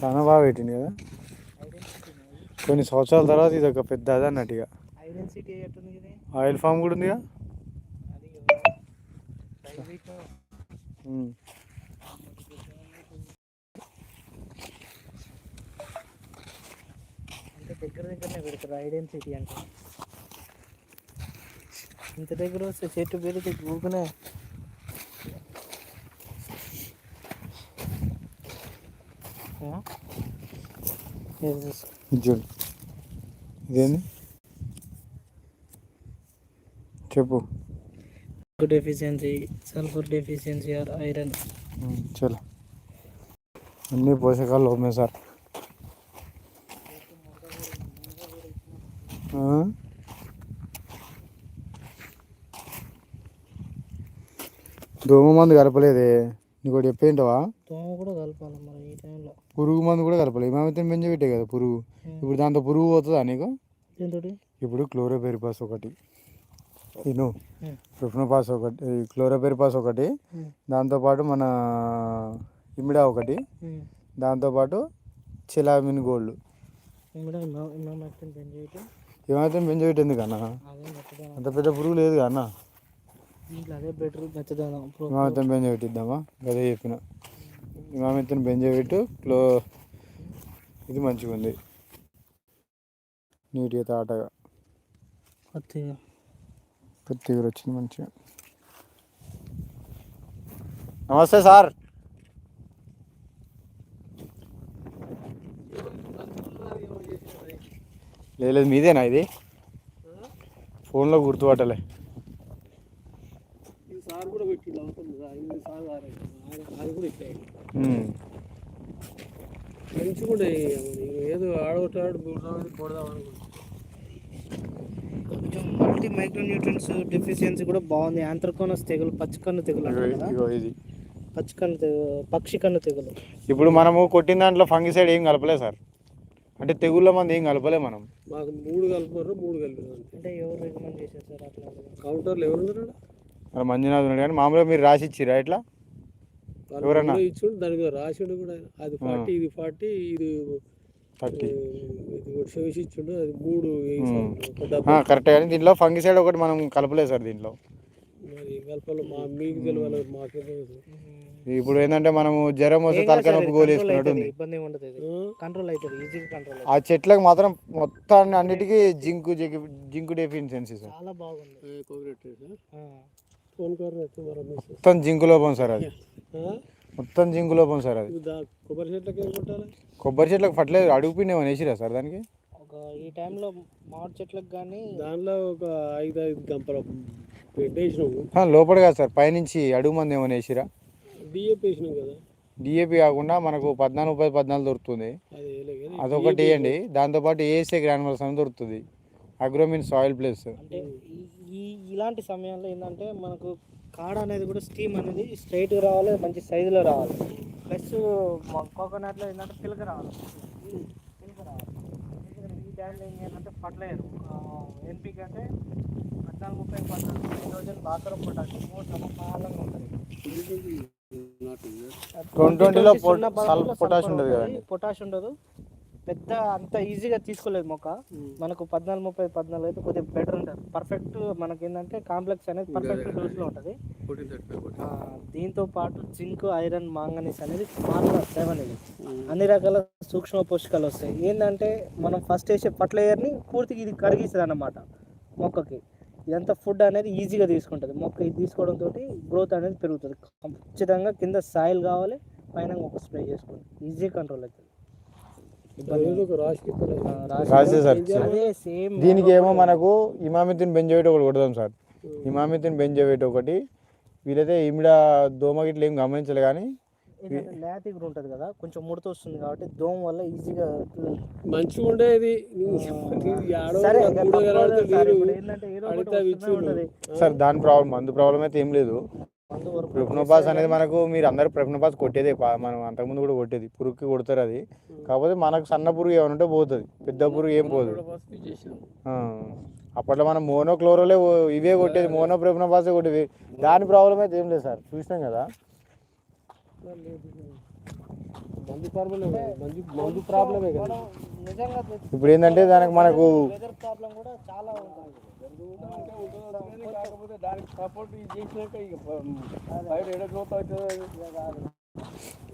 చాలా బాగా పెట్టింది కదా. కొన్ని సంవత్సరాల తర్వాత ఇది ఒక పెద్ద అది అన్నట్టుగా సిటీ ఆయిల్ ఫామ్ కూడా ఉందిగా? దగ్గర దగ్గరనే పెడతారు ఐడెన్ సిటీ అంటే. ఇంత దగ్గర వస్తే చెట్టు పెరిగితే ఊరుకునే చూడు ఇదేంది? చెప్పు. Deficiency sulphur deficiency or iron చలో అన్ని పోషకాలు లోపమే సార్? దోమ మందు కలపలేదే. నీకు చెప్పేంటవా దోమ కూడా కలపాలి మరి ఈ టైంలో పురుగు మందు కూడా కలపలేదు మేమైతే పెంచి పెట్టే కదా పురుగు? ఇప్పుడు దాంతో పురుగు పోతుందా నీకు? ఇప్పుడు క్లోరోపెరిపాస్ ఒకటి. ఇను. ప్రొఫ్నోపాస్ ఒకటి క్లోరోపెరిపాస్ ఒకటి దాంతోపాటు మన ఇమిడా ఒకటి దాంతోపాటు చిలామిన్ గోల్డ్. ఏమైతే పెంచి పెట్టి ఎందుకన్నా అదే మెత్తదనం. అంత పెద్ద పురుగు లేదు అన్న? అదే బెటర్ పెట్టిద్దామా అదే చెప్పిన. ఇమామితం బెంజ పెట్టు క్లో ఇది మంచిగా ఉంది నీట్గా తాటగా కొద్దిగా వచ్చింది మంచిగా. నమస్తే సార్. లేదు లేదు, మీదేనా ఇది? ఫోన్లో గుర్తుపట్టలే. సార్ కూడా పెట్టిండు సార్ కూడా కూడా ఏదో ఆడగొట్టాడు కొడదాం కొంచెం మల్టీ మైక్రో న్యూట్రియన్స్ డెఫిషియన్సీ కూడా బాగుంది. యాంత్రకోనస్ తెగులు పచ్చికన్ను తెగులు అంటారు ఇది. పచ్చికన్ను తెగులు పక్షి కన్ను తెగులు. ఇప్పుడు మనము కొట్టిన దాంట్లో ఫంగిసైడ్ ఏం కలపలే సార్. అంటే తెగుళ్ళ మంది ఏం కలపలే మనం. మాకు మూడు కలుపుతారు మూడు కలిపారు అంటే ఎవరు రికమెండ్ చేశారు సార్ అట్లా? కౌంటర్లు ఎవరు ఉన్నారు మంజునాథ్ ఉన్నాడు కానీ మామూలుగా మీరు రాసి ఇచ్చిరా ఇట్లా? ఇచ్చిండు దాని మీద రాసిండు కూడా ఆయన. అది ఫార్టీ ఇది ఫార్టీ ఇది థర్టీ ఇది ఇచ్చిండు అది మూడు కరెక్ట్. కానీ దీంట్లో ఫంగిసైడ్ ఒకటి మనం కలపలేదు సార్ దీంట్లో. మరి కలపాలి మా మీకు తెలియాలి మాకే తెలియదు ఇప్పుడు ఏంటంటే మనము జ్వరం వస్తే తలకాయ నొప్పి గోలు వేసుకున్నట్టు ఉంది ఇబ్బంది ఏమి ఉండదు ఇది. కంట్రోల్ అవుతుంది ఈజీగా కంట్రోల్ ఆ చెట్లకు మాత్రం మొత్తాన్ని అన్నిటికీ zinc zinc zinc deficiency sir. చాలా బాగుంది. మొత్తం జింకు లోపం సార్ అది. మొత్తం జింకు లోపం సార్ అది. కొబ్బరి చెట్లకి ఏం కొట్టాలి? కొబ్బరి చెట్లకు ఫట్లేదు అడుగు పిండి ఏమైనా వేసిరా సార్ దానికి? ఒక ఈ టైంలో మామిడి చెట్లకు కానీ దానిలో ఒక ఐదు ఐదు గంపల పెట్టేసినాము లోపల కాదు సార్ పైనుంచి అడుగు మంది ఏమైనా వేసిరా? డిఏపి వేసినాం కదా. డిఏపి కాకుండా మనకు పద్నాలుగు పది పద్నాలుగు దొరుకుతుంది. అది వేయలే కానీ అదొకటి వేయండి. దాంతోపాటు ఏఎస్ఏ గ్రానువల్స్ అని దొరుకుతుంది. Agromin soil plus. అంటే ఈ- ఇలాంటి సమయంలో ఏంటంటే మనకు కాడ అనేది కూడా స్టీమ్ అనేది స్ట్రైట్గా రావాలి మంచి సైజులో రావాలి. ప్లస్ కోకోనట్లో ఏంటంటే పిలక రావాలి. పిలక రావాలి. ఈ టైంలో ఏం చేయాలంటే ఫర్టిలైజర్ ఎన్పిక అంటే పద్నాలుగు ముప్పై పద్నాలుగు ముప్పై రోజులు బాగా పొటాషియం సమపాలంగా ఉంటుంది ట్వంటీ ట్వంటీలో పొటాష్ ఉంటుంది. కదండి. పొటాష్ ఉండదు. పెద్ద అంత ఈజీగా తీసుకోలేదు మొక్క. మనకు పద్నాలుగు ముప్పై పద్నాలుగు అయితే కొద్దిగా బెటర్ ఉంటుంది. పర్ఫెక్ట్ మనకి ఏంటంటే కాంప్లెక్స్ అనేది పర్ఫెక్ట్ ఉంటుంది. థర్టీ ఫైవ్ ఆ, దీంతో పాటు జింక్ ఐరన్ మాంగనీస్ అనేది ఫార్ములా సెవెన్ ఇది. అన్ని రకాల సూక్ష్మ పోషకాలు వస్తాయి. ఏంటంటే మనం ఫస్ట్ వేసే ఫర్టిలైజర్ని పూర్తిగా ఇది కరిగిస్తుంది అన్నమాట మొక్కకి. ఇదంతా ఫుడ్ అనేది ఈజీగా తీసుకుంటుంది. మొక్క ఇది తీసుకోవడంతో గ్రోత్ అనేది పెరుగుతుంది. ఖచ్చితంగా కింద సాయిల్ కావాలి పైన ఒక స్ప్రే చేసుకోండి. ఈజీ కంట్రోల్ అవుతుంది రాసి సార్. దీనికి ఏమో మనకు ఇమామితిన్ బెంజోవేట్ ఒకటి కొడదాం సార్. ఇమామితిన్ బెంజోవేట్ ఒకటి. వీలైతే ఈమిడ దోమ గిట్ల ఏం గమనించలే కానీ లేత ఇగురు ఉంటుంది కదా కొంచెం ముడత వస్తుంది కాబట్టి దోమ వల్ల ఈజీగా మంచిగా ఉండేది సరే దాని ప్రాబ్లం మందు ప్రాబ్లం అయితే ఏం లేదు. ప్రిఫ్నోపాస్ అనేది మనకు మీరు అందరూ ప్రిఫ్నోపాస్ కొట్టేదే మనం అంతకుముందు కూడా కొట్టేది. పురుగుకి కొడతారు అది. కాకపోతే మనకు సన్న పురుగు ఏమైనా ఉంటే పోతుంది. పెద్ద పురుగు ఏం పోదు. అప్పట్లో మనం మోనో క్లోరోలే ఇవే కొట్టేది. మోనో ప్రిఫ్నోపాసే కొట్టేది. దాని ప్రాబ్లం అయితే ఏం లేదు సార్. చూసినాం కదా? ఇప్పుడు ఏంటంటే దానికి మనకు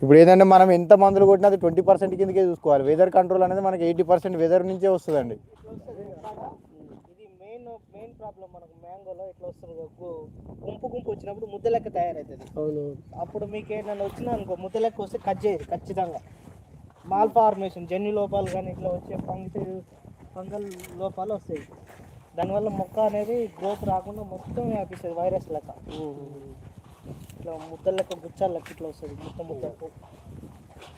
ఇప్పుడు ఏంటంటే మనం ఎంత మందులు కొట్టినా అది ట్వంటీ పర్సెంట్ కిందకే చూసుకోవాలి. వెదర్ కంట్రోల్ అనేది మనకి ఎయిటీ పర్సెంట్ వెదర్ నుంచే వస్తుందండి ఇది మెయిన్ మెయిన్ ప్రాబ్లం ఎట్లా వస్తుంది? గుంపు గుంపు వచ్చినప్పుడు ముద్ద లెక్క తయారవుతుంది అవును. అప్పుడు మీకు ఏదైనా వచ్చినా అనుకో ముద్ద లెక్క వస్తే కట్ చేయదు ఖచ్చితంగా. మాల్ ఫార్మేషన్ జన్యు లోపాలు కానీ ఇట్లా వచ్చే ఫంగిసైడ్ ఫంగల్ లోపాలు వస్తాయి. దానివల్ల మొక్క అనేది గ్రోత్ రాకుండా మొత్తం వ్యాపిస్తుంది వైరస్ లెక్క. ఇట్లా ముద్ద లెక్క గుచ్చాల లెక్క ఇట్లా వస్తుంది మొత్తం ముద్ద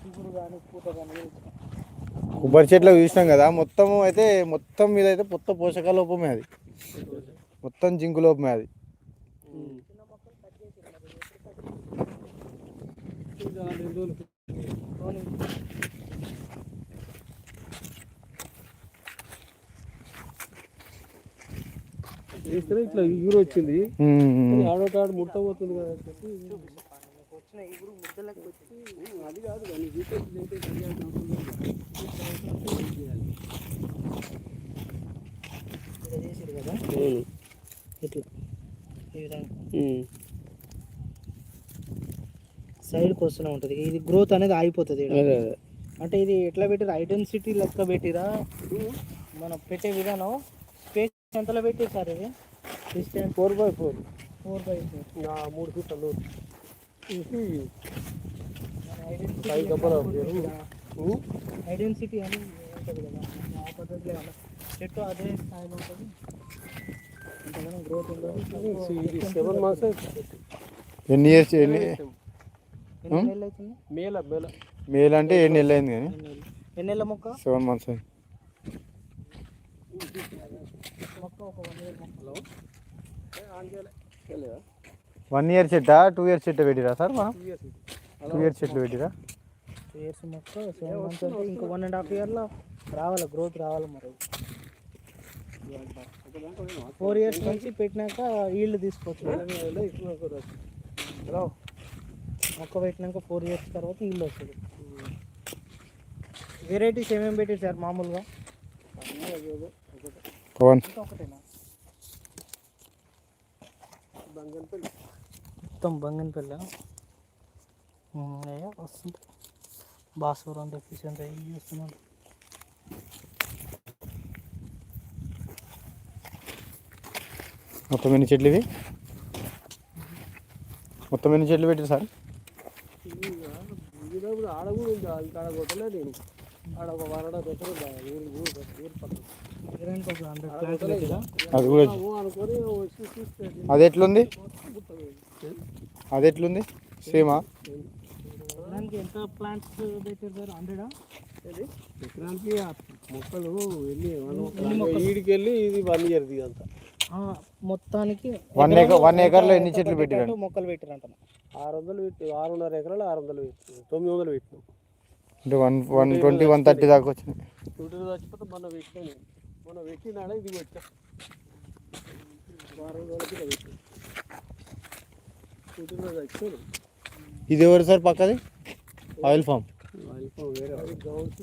చిగురు కానీ పూత కానీ కొబ్బరి చెట్లు చూసినాం కదా మొత్తం అయితే మొత్తం మీద అయితే మొత్తం పోషక లోపమే అది. మొత్తం జింకు లోపమే అది వేస్తే ఇట్లా యూరు వచ్చింది. ఆడోటాడు ముడత పోతుంది కదా ఇగురు అది కాదు కానీ డీటెయిల్స్ అయితే తెలియాల్సిన అవసరం లేదు. ఇలా చేసిరు కదా అవును. ఇట్లా ఈ విధంగా ఉమ్. సైడ్కి వస్తూనే ఉంటుంది. ఇది గ్రోత్ అనేది ఆగిపోతుంది అంటే ఇది ఎట్లా పెట్టిరా ఐడెన్సిటీ లెక్క పెట్టిరా మనం పెట్టే విధానం స్పేస్ ఎంతలో పెట్టారు సార్ ఇది? Distance four by four four by four నా మూడు ఫీట్ల లోతు తీసి ఐడెన్సిటీ అని ఉంటుంది కదా. ఆ పద్ధతిలో చెట్టు అదే స్థాయిలో ఉంటుంది. గ్రోత్ ఉండదు. సెవెన్ మంత్స్ ఎన్ని ఇయర్స్ ఎన్ని మేల మేల. మేల్ అంటే ఎన్ని నెలలు అయింది కానీ. ఎన్ని నెలలు? మొక్క? సెవెన్ మంత్స్ అయింది. వన్ ఇయర్ మొక్కలో వన్ ఇయర్ చెట్టా? టూ ఇయర్స్ చెట్టు పెట్టిరా సార్ మనం? టూ ఇయర్స్ చెట్లు పెట్టిరా? టూ ఇయర్స్ మొక్క సెవెన్ మంత్స్ అంటే ఇంకా వన్ అండ్ హాఫ్ ఇయర్లో రావాలి గ్రోత్ రావాలి మరి. ఫోర్ ఇయర్స్ నుంచి పెట్టినాక ఈల్డ్ తీసుకోవచ్చు. హలో? మొక్క పెట్టినాక ఫోర్ ఇయర్స్ తర్వాత ఈల్డ్ వస్తుంది. వెరైటీస్ ఏమేమి పెట్టారు సార్ మామూలుగా? ఒకటేనా? మొత్తం బంగన్పల్లి వస్తుంది. బాస్వరం డెఫిషియెంట్ అయ్యి చేస్తున్నాడు మొత్తం ఎన్ని చెట్లు ఇవి? మొత్తం ఎన్ని చెట్లు పెట్టారు సార్? ఇది ఆడ కూడా ఉంది అది ఆడ కొట్టలేదు నేను ఆడ ఒక వరడ పెట్టరు ఊరు ఊరు ఊరు పక్కన అది కూడా అనుకొని వచ్చి చూస్తే అది ఎట్లుంది? అది ఎట్లుంది? సేమా? ఎకరానికి ఎంత ప్లాంట్స్ పెట్టారు సార్? హండ్రెడా ఎకరానికి మొక్కలు వెళ్ళి ఈడికి వెళ్ళి ఇది వన్ ఇయర్ అంతా. మొత్తానికి వన్ ఏకర్ వన్ ఏకర్లో ఎన్ని చెట్లు పెట్టిరండి? పెట్టినట్టు మొక్కలు పెట్టిరంట ఆరు వందలు పెట్టి ఆరున్నర ఎకరాలు ఆరు వందలు పెట్టి తొమ్మిది వందలు పెట్టినాం. అంటే one one twenty one thirty దాకా వచ్చింది చూడరు చచ్చిపోతే మొన్న పెట్టినా. నేను మొన్న పెట్టినాడ ఇది పెట్టా. వారం రోజులకి పెట్టాను. ఇది ఎవరు సార్ పక్కది? ఆయిల్ ఫామ్ వెళ్ళిపోం వేరే అది గౌన్స్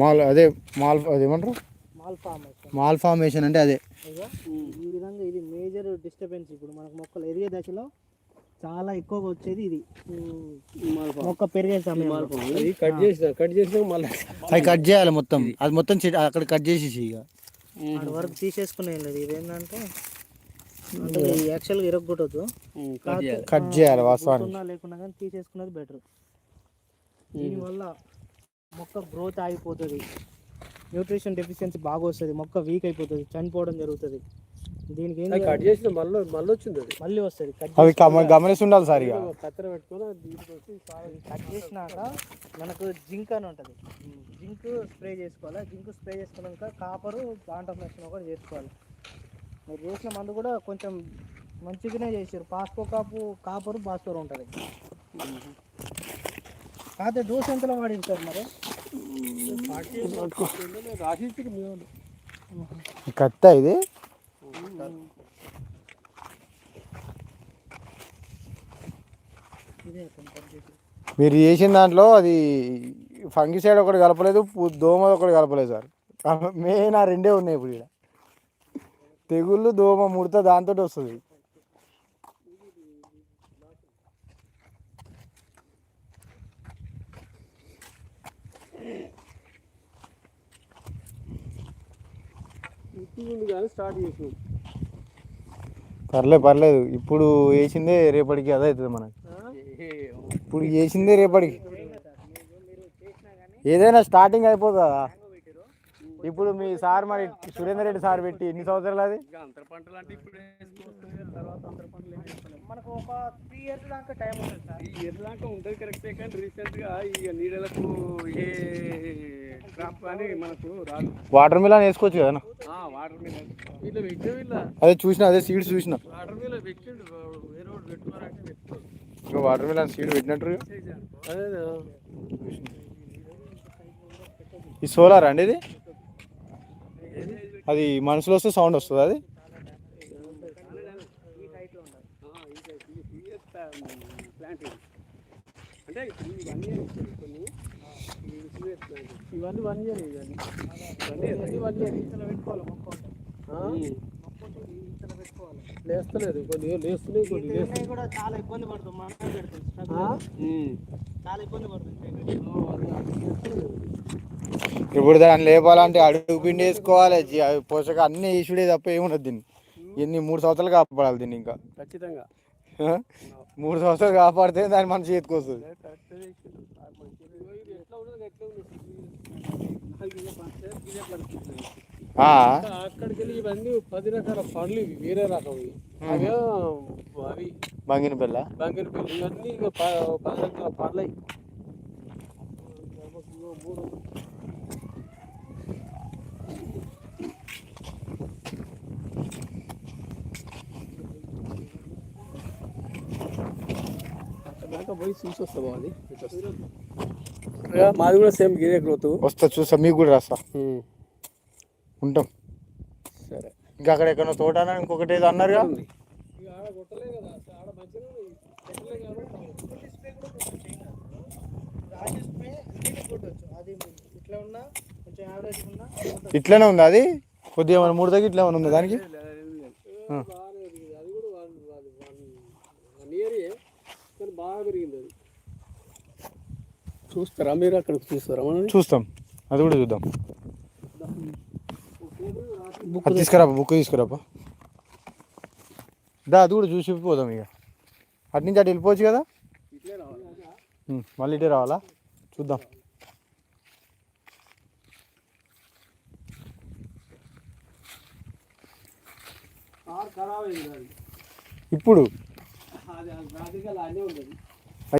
మాల్ అదే మాల్ అది ఏమంటారు? మాల్ ఫార్మేషన్ మాల్ ఫార్మేషన్ అంటే అదే. ఈ విధంగా ఇది మేజర్ డిస్టర్బెన్స్ ఇప్పుడు మనకు మొక్కలు ఎదిగే దశలో చాలా ఎక్కువగా వచ్చేది ఇది. మొక్క పెరిగే సమయంలో. అది కట్ చేసిన కట్ మళ్ళీ అది కట్ చేయాలి మొత్తం. అది మొత్తం అక్కడ కట్ చేసేసి ఇక. వరకు తీసేసుకునేది లేదు. ఇది ఏంటంటే అంటే యాక్చువల్గా ఇరగొట్టద్దు. కట్ చేయాలి. వాస్తవానికి. ఉన్నా లేకున్నా కానీ తీసేసుకున్నది బెటర్ దీనివల్ల మొక్క గ్రోత్ ఆగిపోతుంది. న్యూట్రిషన్ డెఫిషియన్సీ బాగా వస్తుంది. మొక్క వీక్ అయిపోతుంది. చనిపోవడం జరుగుతుంది. దీనికి ఏం కట్? చేసిన మళ్ళీ మళ్ళీ వచ్చింది అది. మళ్ళీ వస్తుంది. కట్ అవి చేసి- గమ- గమనిస్తూ ఉండాలి సార్ ఇక కత్తెర పెట్టుకొని దీనికి వచ్చి కట్ చేసినాక మనకు జింక్ అని ఉంటుంది. జింక్ స్ప్రే చేసుకోవాలి. జింక్ స్ప్రే చేసుకున్నాక కాపరు కాంటమినేషన్ ఒకటి చేసుకోవాలి. మీరు చేసిన మందు కూడా కొంచెం మంచిగానే చేసారు పాస్కో కాపు కాపరు బాస్కోర్ ఉంటుంది. కాకపోతే డోస్ ఎంతలో వాడింది సార్ మరి? కట్ట ఇది? మీరు చేసిన దాంట్లో అది ఫంగిసైడ్ ఒకటి కలపలేదు పు- దోమ ఒకటి కలపలేదు సార్. మెయిన్ ఆ రెండే ఉన్నాయి ఇప్పుడు ఇక్కడ. తెగుళ్ళు దోమ ముడత దాంతో వస్తుంది. చేసినాం. పర్లేదు పర్లేదు. ఇప్పుడు వేసిందే రేపటికి అదే అవుతుంది మనకి ఇప్పుడు చేసిందే రేపటికి. ఏదైనా స్టార్టింగ్ అయిపోతుంది? ఇప్పుడు మీ సార్ మరి సురేందర్ రెడ్డి సార్ పెట్టి ఎన్ని సంవత్సరాలు అది? ఇక అంతర పంటలు అంటే ఇప్పుడు తర్వాత అంతర పంటలు. మనకు ఒక త్రీ ఇయర్స్ దాకా టైం ఉంటుంది సార్. ఈ ఇయర్ దాకా ఉంటుంది కరెక్టే కానీ రీసెంట్గా ఈ నీడలకు ఏ క్రాప్ కానీ మనకు రాదు. వాటర్ మిలన్ వేసుకోవచ్చు కదా ఆ, వాటర్ వీళ్ళు పెట్టే వీళ్ళ? అదే చూసిన అదే సీడ్స్ చూసిన. వాటర్ పెట్టిండు వాడు వేరే వాడు పెట్టుకోవాలంటే పెట్టుకో ఇంకా వాటర్ మిలన్ సీడ్ పెట్టినట్టు అదే ఈ సోలార్ అండి ఇది? అది మనసులో వస్తే సౌండ్ వస్తుంది అది? ప్లాంట్ ఇది అంటే ఇవి వన్. ఇవన్నీ వన్ ఇయర్ ఇవన్నీ ఇవన్నీ వన్ ఇయర్ ఇంతలో పెట్టుకోవాలి? లేస్తలేదు కొన్ని లేస్తున్నాయి కొన్ని కూడా చాలా ఇబ్బంది పడుతుంది. చాలా ఇబ్బంది పడుతుంది. ఇప్పుడు దాన్ని లేపాలంటే అడుగు పిండి వేసుకోవాలి పోషక అన్ని ఇసుడే తప్ప ఏముండదు దీన్ని ఎన్ని మూడు సంవత్సరాలు కాపాడాలి దీన్ని ఇంకా ఖచ్చితంగా? మూడు సంవత్సరాలు కాపాడితే దాన్ని మన చేతికి వస్తుంది అక్కడికి వెళ్ళి ఇవన్నీ పది రకాల పండ్లు ఇవి వేరే రకం ఇవి అవే అవి బంగిన పిల్ల బంగిన పిల్లలు ఇవన్నీ ఇక ప- పది రకాల పండ్లు అవి. దాకా పోయి చూసి వస్తాం మాది కూడా సేమ్ గిరే గ్రోత్ వస్తా చూస్తా మీకు కూడా రాస్తా. ఉంటాం. సరే. ఇంకా అక్కడ ఎక్కడో తోట అన్నారు, ఇంకొకటి ఏదో ఉన్నా ఇట్లనే ఉంది అది? కొద్దిగా మన మూడు దగ్గర ఇట్లా ఉంది దానికి ఆ. అది కూడా వన్ వన్ ఇయర్ కానీ బాగా పెరిగింది అది చూస్తారా? మీరు అక్కడికి చూస్తారా మనం చూస్తాం. అది కూడా చూద్దాం. అది తీసుకురా బుక్ తీసుకురాపా దా అది కూడా చూసి పోదాం ఇక. అటు నుంచి అటు వెళ్ళిపోవచ్చు కదా? మళ్ళీ ఇటే రావాలా? చూద్దాం. ఇప్పుడు? అది